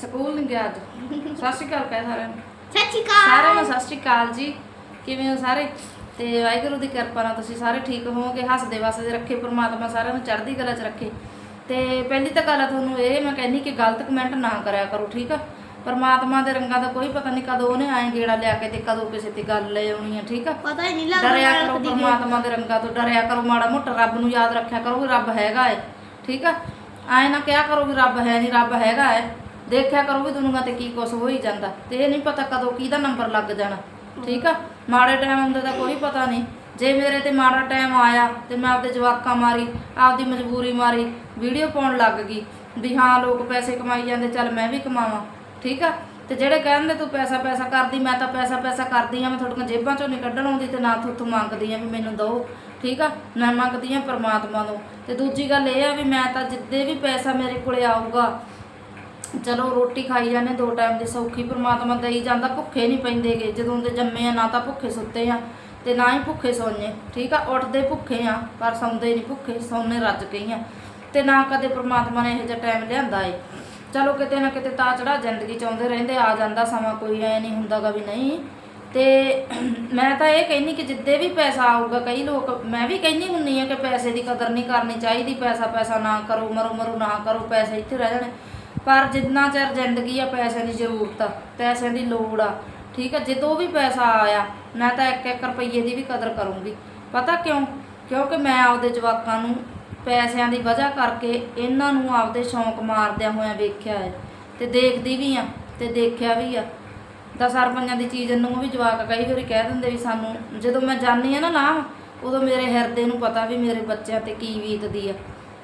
School ਨਹੀਂ ਗਿਆ ਅੱਜ ਸਤਿ ਸ਼੍ਰੀ ਅਕਾਲ ਕਹਿ ਸਾਰਿਆਂ ਨੂੰ। ਸਤਿ ਸ਼੍ਰੀ ਸਾਰਿਆਂ ਨੂੰ ਅਕਾਲ ਸਤਿ ਸ਼੍ਰੀ ਅਕਾਲ ਜੀ। ਕਿਵੇਂ ਹੋ ਸਾਰੇ? ਤੇ ਵਾਹਿਗੁਰੂ ਦੀ ਕਿਰਪਾ ਨਾਲ ਤੁਸੀਂ ਸਾਰੇ ਠੀਕ ਹੋਵੋਗੇ ਹੱਸਦੇ ਵਸਦੇ ਰੱਖੇ ਪ੍ਰਮਾਤਮਾ ਸਾਰਿਆਂ ਨੂੰ ਚੜ੍ਹਦੀ ਕਲਾ 'ਚ ਰੱਖੇ। ਤੇ ਪਹਿਲੀ ਤਾਂ ਗੱਲ ਤੁਹਾਨੂੰ ਇਹ ਮੈਂ ਕਹਿੰਨੀ ਕਿ ਗਲਤ ਕਮੈਂਟ ਨਾ ਕਰਿਆ ਕਰੋ ਠੀਕ ਆ? ਪਰਮਾਤਮਾ ਦੇ ਰੰਗਾਂ ਦਾ ਕੋਈ ਪਤਾ ਨਹੀਂ ਕਦੋਂ ਉਹਨੇ ਐਂ ਗੇੜਾ ਲਿਆ ਕੇ ਤੇ ਕਦੋਂ ਕਿਸੇ ਤੇ ਗੱਲ ਲੈ ਆਉਣੀ ਆ ਠੀਕ ਆ? ਪਤਾ ਹੀ ਨਹੀਂ ਲੱਗਦਾ ਡਰਿਆ ਕਰੋ ਪਰਮਾਤਮਾ ਦੇ ਰੰਗਾਂ ਤੋਂ ਡਰਿਆ ਕਰੋ ਮਾੜਾ ਮੋਟਾ ਰੱਬ ਨੂੰ ਯਾਦ ਰੱਖਿਆ ਕਰੋ ਵੀ ਰੱਬ ਹੈਗਾ ਏ ਠੀਕ ਆ? ਐਂ ਨਾ ਕਿਹਾ ਕਰੋ ਵੀ ਰੱਬ ਹੈ ਨਹੀਂ ਰੱਬ ਹੈਗਾ ਏ। ਦੇਖਿਆ ਕਰੋ ਵੀ ਦੁਨੀਆ ਤੇ ਕੀ ਕੁਛ ਹੋਈ ਜਾਂਦਾ। ਤੇ ਇਹ ਨਹੀਂ ਪਤਾ ਕਦੋਂ ਕਿਹਦਾ ਨੰਬਰ ਲੱਗ ਜਾਣਾ। ਠੀਕ ਆ? ਮਾੜੇ ਟਾਈਮ ਹੁੰਦੇ ਦਾ ਕੋਈ ਪਤਾ ਨਹੀਂ। ਜੇ ਮੇਰੇ ਤੇ ਮਾੜਾ ਟਾਈਮ ਆਇਆ ਤੇ ਮੈਂ ਆਪਦੇ ਜਵਾਕਾਂ ਮਾਰੀ, ਆਪਦੀ ਮਜਬੂਰੀ ਮਾਰੀ ਵੀਡੀਓ ਪਾਉਣ ਲੱਗ ਗਈ ਵੀ ਹਾਂ ਲੋਕ ਪੈਸੇ ਕਮਾਈ ਜਾਂਦੇ, ਚੱਲ ਮੈਂ ਵੀ ਕਮਾਵਾਂ। ਠੀਕ ਆ? ਤੇ ਜਿਹੜੇ ਕਹਿੰਦੇ ਤੂੰ ਪੈਸਾ ਪੈਸਾ ਕਰਦੀ, ਮੈਂ ਤਾਂ ਪੈਸਾ ਪੈਸਾ ਕਰਦੀ ਆ, ਮੈਂ ਤੁਹਾਡੀਆਂ ਜੇਬਾਂ ਚੋਂ ਨਹੀਂ ਕੱਢਣ ਆਉਂਦੀ ਤੇ ਨਾ ਤੁਹਾਥੋਂ ਮੰਗਦੀ ਆ ਵੀ ਮੈਨੂੰ ਦਿਓ ਠੀਕ ਆ? ਮੈਂ ਮੰਗਦੀ ਆ ਪਰਮਾਤਮਾ ਤੋਂ। ਤੇ ਦੂਜੀ ਗੱਲ ਇਹ ਆ ਵੀ ਮੈਂ ਤਾਂ ਜਿੱਦੇ ਵੀ ਪੈਸਾ ਮੇਰੇ ਕੋਲੇ ਆਊਗਾ ਚਲੋ ਰੋਟੀ ਖਾਈ ਜਾਂਦੇ, ਦੋ ਟਾਈਮ ਦੀ ਸੌਖੀ ਪ੍ਰਮਾਤਮਾ ਦਈ ਜਾਂਦਾ, ਭੁੱਖੇ ਨਹੀਂ ਪੈਂਦੇਗੇ। ਜਦੋਂ ਦੇ ਜੰਮੇ ਆ, ਨਾ ਤਾਂ ਭੁੱਖੇ ਸੁੱਤੇ ਆ, ਤੇ ਨਾ ਹੀ ਭੁੱਖੇ ਸੌਂਦੇ ਠੀਕ ਆ, ਉੱਠਦੇ ਭੁੱਖੇ ਆ, ਪਰ ਸੌਂਦੇ ਨਹੀਂ ਭੁੱਖੇ, ਸੌਂਨੇ ਰੱਜ ਗਈ ਆ। ਤੇ ਨਾ ਕਦੇ ਪ੍ਰਮਾਤਮਾ ਨੇ ਇਹੋ ਜਿਹਾ ਟਾਈਮ ਲਿਆਂਦਾ ਏ। ਚਲੋ ਕਿਤੇ ਨਾ ਕਿਤੇ ਤਾਂ ਚੜਾ ਜ਼ਿੰਦਗੀ ਚ ਆਉਂਦੇ ਰਹਿੰਦੇ, ਆ ਜਾਂਦਾ ਸਮਾਂ, ਕੋਈ ਐ ਨਹੀਂ ਹੁੰਦਾਗਾ ਵੀ ਨਹੀਂ। ਤੇ ਮੈਂ ਤਾਂ ਇਹ ਕਹਿੰਨੀ ਕਿ ਜਿੱਦੇ ਵੀ ਪੈਸਾ ਆਊਗਾ, ਕਈ ਲੋਕ, ਮੈਂ ਵੀ ਕਹਿੰਨੀ ਹੁੰਨੀ ਆ ਕਿ ਪੈਸੇ ਦੀ ਕਦਰ ਨਹੀਂ ਕਰਨੀ ਚਾਹੀਦੀ ਪੈਸਾ ਪੈਸਾ ਨਾ ਕਰੋ ਮਰੋ ਮਰੋ ਨਾ ਕਰੋ, ਪੈਸੇ ਇੱਥੇ ਰਹਿ ਜਾਣੇ। ਪਰ ਜਿੰਨਾ ਚਿਰ ਜ਼ਿੰਦਗੀ ਆ ਪੈਸਿਆਂ ਦੀ ਜ਼ਰੂਰਤ ਆ, ਪੈਸਿਆਂ ਦੀ ਲੋੜ ਆ, ਠੀਕ ਆ? ਜਦੋਂ ਵੀ ਪੈਸਾ ਆਇਆ, ਮੈਂ ਤਾਂ ਇੱਕ ਇੱਕ ਰੁਪਈਏ ਦੀ ਵੀ ਕਦਰ ਕਰੂੰਗੀ। ਪਤਾ ਕਿਉਂ? ਕਿਉਂਕਿ ਮੈਂ ਆਪਦੇ ਜਵਾਕਾਂ ਨੂੰ ਪੈਸਿਆਂ ਦੀ ਵਜ੍ਹਾ ਕਰਕੇ ਇਹਨਾਂ ਨੂੰ ਆਪਦੇ ਸ਼ੌਂਕ ਮਾਰਦਿਆਂ ਹੋਇਆਂ ਵੇਖਿਆ ਹੈ ਤੇ ਦੇਖਦੀ ਵੀ ਆ ਤੇ ਦੇਖਿਆ ਵੀ ਆ। ਤਾਂ ਸਰਪੰਚਾਂ ਦੀ ਚੀਜ਼ ਨੂੰ ਵੀ ਜਵਾਕ ਕਈ ਵਾਰੀ ਕਹਿ ਦਿੰਦੇ ਵੀ ਸਾਨੂੰ, ਜਦੋਂ ਮੈਂ ਜਾਣੀ ਆ ਨਾ ਲਾਹ, ਉਦੋਂ ਮੇਰੇ ਹਿਰਦੇ ਨੂੰ ਪਤਾ ਵੀ ਮੇਰੇ ਬੱਚਿਆਂ ਤੇ ਕੀ ਬੀਤਦੀ ਆ।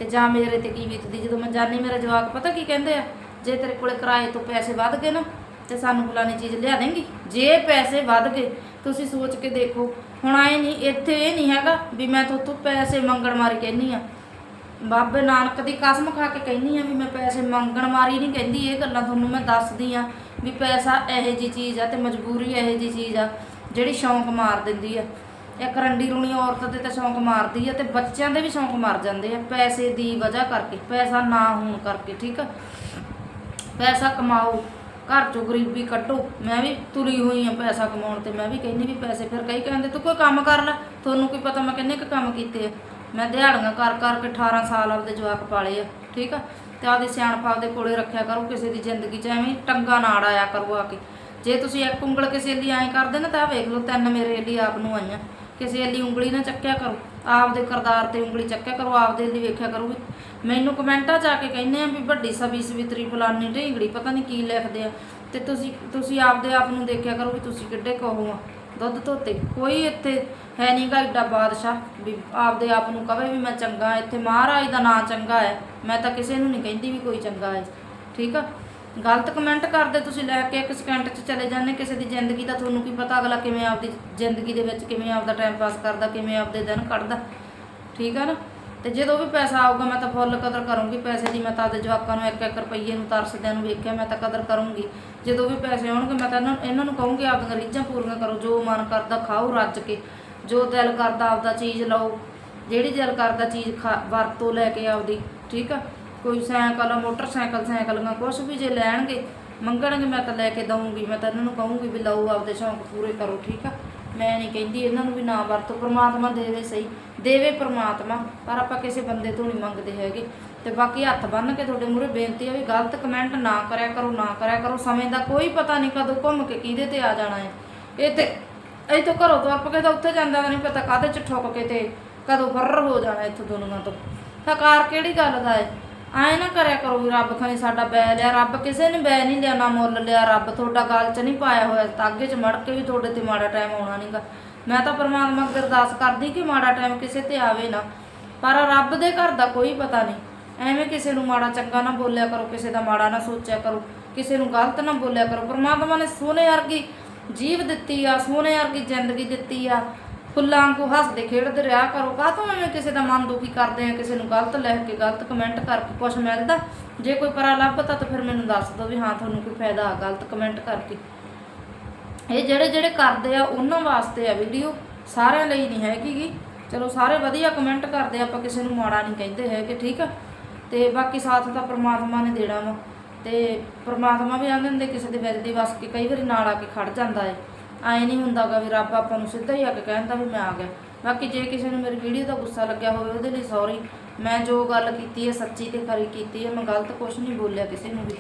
ਤੇ ਜਾਂ ਮੇਰੇ ਤੇ ਕੀ ਬੀਤਦੀ? ਜਦੋਂ ਮੈਂ ਜਾਣੀ ਮੇਰਾ ਜਵਾਕ ਪਤਾ ਕੀ ਕਹਿੰਦੇ ਆ? ਜੇ ਤੇਰੇ ਕੋਲੇ ਕਿਰਾਏ ਤੋਂ ਪੈਸੇ ਵੱਧ ਗਏ ਨਾ, ਤੇ ਸਾਨੂੰ ਫਲਾਣੀ ਚੀਜ਼ ਲਿਆ ਦੇਂਗੀ। ਜੇ ਪੈਸੇ ਵੱਧ ਗਏ, ਤੁਸੀਂ ਸੋਚ ਕੇ ਦੇਖੋ। ਹੁਣ ਆਏ ਨਹੀਂ, ਇੱਥੇ ਇਹ ਨਹੀਂ ਹੈਗਾ ਵੀ ਮੈਂ ਤੋਂ ਪੈਸੇ ਮੰਗਣ ਮਾਰੀ ਕਹਿੰਨੀ ਆ। ਬਾਬੇ ਨਾਨਕ ਦੀ ਕਸਮ ਖਾ ਕੇ ਕਹਿੰਨੀ ਆ ਵੀ ਮੈਂ ਪੈਸੇ ਮੰਗਣ ਮਾਰੀ ਨਹੀਂ ਕਹਿੰਦੀ, ਇਹ ਗੱਲਾਂ ਤੁਹਾਨੂੰ ਮੈਂ ਦੱਸਦੀ ਆ ਵੀ ਪੈਸਾ ਇਹੋ ਜੀ ਚੀਜ਼ ਆ ਤੇ ਮਜਬੂਰੀ ਇਹੋ ਜੀ ਚੀਜ਼ ਆ ਜਿਹੜੀ ਸ਼ੌਂਕ ਮਾਰ ਦਿੰਦੀ ਆ। ਇੱਕ ਰੰਡੀ ਰੂਣੀ ਔਰਤ ਦੇ ਤੇ ਸ਼ੌਂਕ ਮਾਰਦੀ ਆ ਤੇ ਬੱਚਿਆਂ ਦੇ ਵੀ ਸ਼ੌਂਕ ਮਾਰ ਜਾਂਦੇ ਆ ਪੈਸੇ ਦੀ ਵਜ੍ਹਾ ਕਰਕੇ, ਪੈਸਾ ਨਾ ਹੋਣ ਕਰਕੇ, ਠੀਕ ਆ? ਪੈਸਾ ਕਮਾਓ, ਘਰ ਚੋਂ ਗਰੀਬੀ ਕੱਢੋ, ਮੈਂ ਵੀ ਤੁਰੀ ਹੋਈ ਆ ਪੈਸਾ ਕਮਾਉਣ ਤੇ, ਮੈਂ ਵੀ ਕਹਿੰਦੀ ਵੀ ਪੈਸੇ ਫਿਰ ਕਈ ਕਹਿੰਦੇ, ਤੂੰ ਕੋਈ ਕੰਮ ਕਰ ਲੈ, ਤੁਹਾਨੂੰ ਕੀ ਪਤਾ ਮੈਂ ਕਿੰਨੇ ਕੁ ਕੰਮ ਕੀਤੇ ਆ? ਮੈਂ ਦਿਹਾੜੀਆਂ ਕਰ ਕਰਕੇ 18 ਸਾਲ ਆਪਦੇ ਜਵਾਕ ਪਾਲੇ ਆ, ਠੀਕ ਆ? ਤੇ ਆਪਦੇ ਸਿਆਣਪ ਆਪਦੇ ਕੋਲੇ ਰੱਖਿਆ ਕਰੋ, ਕਿਸੇ ਦੀ ਜ਼ਿੰਦਗੀ 'ਚ ਐਵੇਂ ਟੰਗਾ ਨਾ ਆਇਆ ਕਰੋ ਆ ਕੇ। ਜੇ ਤੁਸੀਂ ਇੱਕ ਉਂਗਲ ਕਿਸੇ ਲਈ ਐਂ ਕਰਦੇ ਨਾ, ਤਾਂ ਵੇਖ ਲਓ, ਤਿੰਨ ਮੇਰੇ ਲਈ ਆਪ ਨੂੰ ਆਈਆਂ। ਕਿਸੇ ਲਈ ਉਂਗਲੀ ਨਾ ਚੱਕਿਆ ਕਰੋ। ਆਪਦੇ ਕਰਦਾਰ ਤੇ ਉਂਗਲੀ ਚੱਕਿਆ ਕਰੋ, ਆਪਦੇ ਲਈ ਵੇਖਿਆ ਕਰੋ ਵੀ ਮੈਨੂੰ ਕਮੈਂਟਾਂ 'ਚ ਆ ਕੇ ਕਹਿੰਦੇ ਆ ਵੀ ਵੱਡੀ ਸਵੀ ਸਵਿਤਰੀ ਫਲਾਨੀ ਢੀਂਗੜੀ, ਪਤਾ ਨਹੀਂ ਕੀ ਲਿਖਦੇ ਆ। ਤੇ ਤੁਸੀਂ ਤੁਸੀਂ ਆਪਦੇ ਆਪ ਨੂੰ ਦੇਖਿਆ ਕਰੋ ਵੀ ਤੁਸੀਂ ਕਿੱਡੇ ਕਹੋ ਆ। ਦੁੱਧ ਧੋਤੇ। ਕੋਈ ਇੱਥੇ ਹੈ ਨਹੀਂ ਗਾ ਏਡਾ ਬਾਦਸ਼ਾਹ ਵੀ ਆਪਦੇ ਆਪ ਨੂੰ ਕਵੇ ਵੀ ਮੈਂ ਚੰਗਾ, ਇੱਥੇ ਮਹਾਰਾਜ ਦਾ ਨਾਂ ਚੰਗਾ ਹੈ। ਮੈਂ ਤਾਂ ਕਿਸੇ ਨੂੰ ਨਹੀਂ ਕਹਿੰਦੀ ਵੀ ਕੋਈ ਚੰਗਾ ਹੈ। ਠੀਕ ਆ? ਗਲਤ ਕਮੈਂਟ ਕਰਦੇ ਤੁਸੀਂ ਲੈ ਕੇ ਇੱਕ ਸਕਿੰਟ 'ਚ ਚਲੇ ਜਾਂਦੇ, ਕਿਸੇ ਦੀ ਜ਼ਿੰਦਗੀ ਦਾ ਤੁਹਾਨੂੰ ਕੀ ਪਤਾ ਅਗਲਾ ਕਿਵੇਂ ਆਪਦੀ ਜ਼ਿੰਦਗੀ ਦੇ ਵਿੱਚ ਕਿਵੇਂ ਆਪਦਾ ਟਾਈਮ ਪਾਸ ਕਰਦਾ, ਕਿਵੇਂ ਆਪਦੇ ਦਿਨ ਕੱਢਦਾ। ਠੀਕ ਆ ਨਾ? ਤੇ ਜਦੋਂ ਵੀ ਪੈਸਾ ਆਊਗਾ ਮੈਂ ਤਾਂ ਫੁੱਲ ਕਦਰ ਕਰੂੰਗੀ ਪੈਸੇ ਦੀ, ਮੈਂ ਤਾਂ ਆਪਦੇ ਜਵਾਕਾਂ ਨੂੰ ਇੱਕ ਇੱਕ ਰੁਪਈਏ ਨੂੰ ਤਰਸਦਿਆਂ ਨੂੰ ਵੇਖਿਆ, ਮੈਂ ਤਾਂ ਕਦਰ ਕਰੂੰਗੀ। ਜਦੋਂ ਵੀ ਪੈਸੇ ਆਉਣਗੇ ਮੈਂ ਤਾਂ ਇਹਨਾਂ ਇਹਨਾਂ ਨੂੰ ਕਹੂੰਗੀ, ਆਪਦੀਆਂ ਰੀਝਾਂ ਪੂਰੀਆਂ ਕਰੋ, ਜੋ ਮਨ ਕਰਦਾ ਖਾਓ, ਰੱਜ ਕੇ। ਜੋ ਦਿਲ ਕਰਦਾ ਆਪਦਾ ਚੀਜ਼ ਲਓ, ਜਿਹੜੀ ਦਿਲ ਕਰਦਾ ਚੀਜ਼ ਖਾ, ਵਰਤੋਂ ਲੈ ਕੇ ਆਪਦੀ, ਠੀਕ ਆ? ਕੋਈ ਸਾਈਕਲ, ਮੋਟਰਸਾਈਕਲ ਸਾਈਕਲਾਂ ਕੁਛ ਵੀ ਜੇ ਲੈਣਗੇ, ਮੰਗਣਗੇ, ਮੈਂ ਤਾਂ ਲੈ ਕੇ ਦਊਂਗੀ, ਮੈਂ ਤਾਂ ਇਹਨਾਂ ਨੂੰ ਕਹੂੰਗੀ ਵੀ ਲਓ ਆਪਦੇ ਸ਼ੌਂਕ ਪੂਰੇ ਕਰੋ, ਠੀਕ ਆ? ਮੈਂ ਨਹੀਂ ਕਹਿੰਦੀ ਇਹਨਾਂ ਨੂੰ ਵੀ ਨਾ ਵਰਤੋ, ਪ੍ਰਮਾਤਮਾ ਦੇਵੇ ਸਹੀ, ਦੇਵੇ ਪ੍ਰਮਾਤਮਾ, ਪਰ ਆਪਾਂ ਕਿਸੇ ਬੰਦੇ ਤੋਂ ਨਹੀਂ ਮੰਗਦੇ ਹੈਗੇ। ਤੇ ਬਾਕੀ ਹੱਥ ਬੰਨ ਕੇ ਤੁਹਾਡੇ ਮੂਹਰੇ ਬੇਨਤੀ ਹੈ ਵੀ ਗਲਤ ਕਮੈਂਟ ਨਾ ਕਰਿਆ ਕਰੋ, ਨਾ ਕਰਿਆ ਕਰੋ, ਸਮੇਂ ਦਾ ਕੋਈ ਪਤਾ ਨਹੀਂ ਕਦੋਂ ਘੁੰਮ ਕੇ ਕਿਹਦੇ ਤੇ ਆ ਜਾਣਾ ਹੈ। ਇਹ ਤੇ, ਇਹ ਤੋਂ ਘਰੋਂ ਤੋਂ ਕੇ ਤਾਂ ਉੱਥੇ ਜਾਂਦਾ ਨਹੀਂ ਪਤਾ ਕਾਹਦੇ ਚ ਠੁੱਕ ਕੇ ਤੇ ਕਦੋਂ ਫਰਰ ਹੋ ਜਾਣਾ ਇੱਥੋਂ ਦੁਨੀਆ ਤੋਂ। ਹਕਾਰ ਕਿਹੜੀ ਗੱਲ ਦਾ ਹੈ? ਐ ਨਾ ਕਰਿਆ ਕਰੋ ਵੀ ਰੱਬ ਖਾਨੀ ਸਾਡਾ ਬੈ ਲਿਆ ਰੱਬ ਕਿਸੇ ਨੇ ਬੈ ਨਹੀਂ ਲਿਆ, ਨਾ ਮੁੱਲ ਲਿਆ, ਰੱਬ ਤੁਹਾਡਾ ਗੱਲ 'ਚ ਨਹੀਂ ਪਾਇਆ ਹੋਇਆ, ਤਾਂ 'ਚ ਮੜ ਕੇ ਵੀ ਤੁਹਾਡੇ ਤੇ ਮਾੜਾ ਟਾਈਮ ਆਉਣਾ ਨਹੀਂਗਾ ਮੈਂ ਤਾਂ ਪਰਮਾਤਮਾ ਅੱਗੇ ਅਰਦਾਸ ਕਰਦੀ ਕਿ ਮਾੜਾ ਟਾਈਮ ਕਿਸੇ ਤੇ ਆਵੇ ਨਾ, ਪਰ ਰੱਬ ਦੇ ਘਰ ਦਾ ਕੋਈ ਪਤਾ ਨਹੀਂ। ਐਵੇਂ ਕਿਸੇ ਨੂੰ ਮਾੜਾ ਚੰਗਾ ਨਾ ਬੋਲਿਆ ਕਰੋ, ਕਿਸੇ ਦਾ ਮਾੜਾ ਨਾ ਸੋਚਿਆ ਕਰੋ, ਕਿਸੇ ਨੂੰ ਗਲਤ ਨਾ ਬੋਲਿਆ ਕਰੋ। ਪਰਮਾਤਮਾ ਨੇ ਸੋਹਣੇ ਵਰਗੀ ਜੀਵ ਦਿੱਤੀ ਆ ਸੋਹਣੇ ਵਰਗੀ ਜ਼ਿੰਦਗੀ ਦਿੱਤੀ ਆ। ਫੁੱਲਾਂ ਵਾਂਗੂ ਹੱਸਦੇ ਖੇਡਦੇ ਰਿਹਾ ਕਰੋ। ਕਾਹਤੋਂ ਐਵੇਂ ਕਿਸੇ ਦਾ ਮਨ ਦੁਖੀ ਕਰਦੇ ਆ, ਕਿਸੇ ਨੂੰ ਗਲਤ ਲਿਖ ਕੇ, ਗਲਤ ਕਮੈਂਟ ਕਰਕੇ ਕੁਝ ਮਿਲਦਾ ਜੇ ਕੋਈ ਪਰਾ ਲੱਭਤਾ ਤਾਂ ਫਿਰ ਮੈਨੂੰ ਦੱਸ ਦਿਓ ਵੀ ਹਾਂ, ਤੁਹਾਨੂੰ ਕੋਈ ਫਾਇਦਾ ਆ ਗਲਤ ਕਮੈਂਟ ਕਰਕੇ। ਇਹ ਜਿਹੜੇ ਜਿਹੜੇ ਕਰਦੇ ਆ, ਉਹਨਾਂ ਵਾਸਤੇ ਆ ਵੀਡੀਓ, ਸਾਰਿਆਂ ਲਈ ਨਹੀਂ ਹੈਗੀ ਚਲੋ ਸਾਰੇ ਵਧੀਆ ਕਮੈਂਟ ਕਰਦੇ ਆਪਾਂ ਕਿਸੇ ਨੂੰ ਮਾੜਾ ਨਹੀਂ ਕਹਿੰਦੇ ਹੈਗੇ, ਠੀਕ ਆ? ਤੇ ਬਾਕੀ ਸਾਥ ਤਾਂ ਪ੍ਰਮਾਤਮਾ ਨੇ ਦੇਣਾ ਵਾ। ਤੇ ਪ੍ਰਮਾਤਮਾ ਵੀ ਆਂਦੇ ਹੁੰਦੇ, ਕਿਸੇ ਦੇ ਵਿੱਚ ਦੀ ਵਸ ਕੇ ਕਈ ਵਾਰੀ ਨਾਲ ਆ ਕੇ ਖੜ ਜਾਂਦਾ ਏ। ਐ ਨਹੀਂ ਹੁੰਦਾਗਾ ਵੀ ਰੱਬ ਆਪਾਂ ਨੂੰ ਸਿੱਧਾ ਹੀ ਆ ਕੇ ਕਹਿੰਦਾ ਵੀ ਮੈਂ ਆ ਗਿਆ। ਬਾਕੀ ਜੇ ਕਿਸੇ ਨੂੰ ਮੇਰੀ ਵੀਡੀਓ ਦਾ ਗੁੱਸਾ ਲੱਗਿਆ ਹੋਵੇ ਉਹਦੇ ਲਈ ਸੌਰੀ ਮੈਂ ਜੋ ਗੱਲ ਕੀਤੀ ਹੈ ਸੱਚੀ ਤੇ ਖਰੀ ਕੀਤੀ ਹੈ, ਮੈਂ ਗਲਤ ਕੁਝ ਨਹੀਂ ਬੋਲਿਆ ਕਿਸੇ ਨੂੰ ਵੀ।